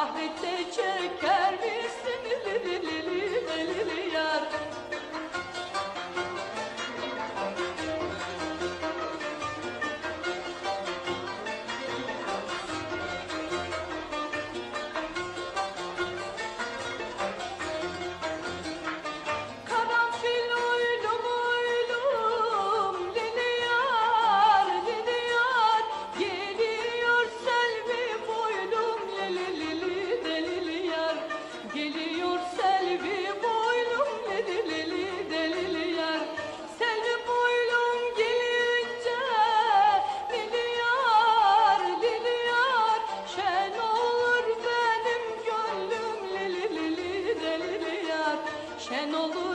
Ahmet'e çeker misin lili lili lili yar? Şen olur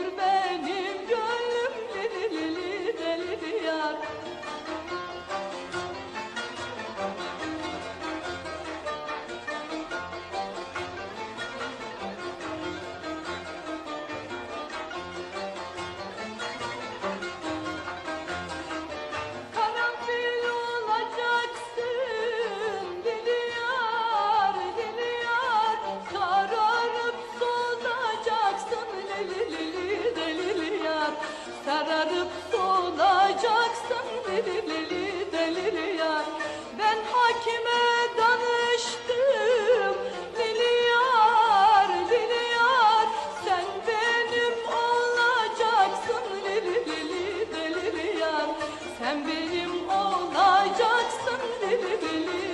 Sen benim olacaksın lili lili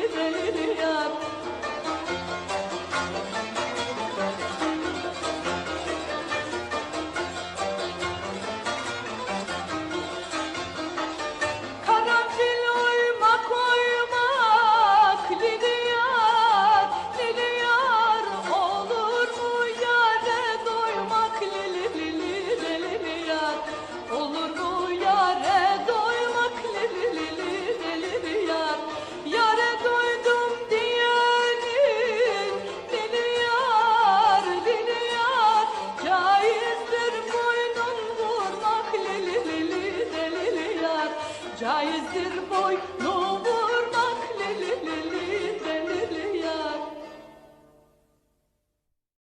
lili lili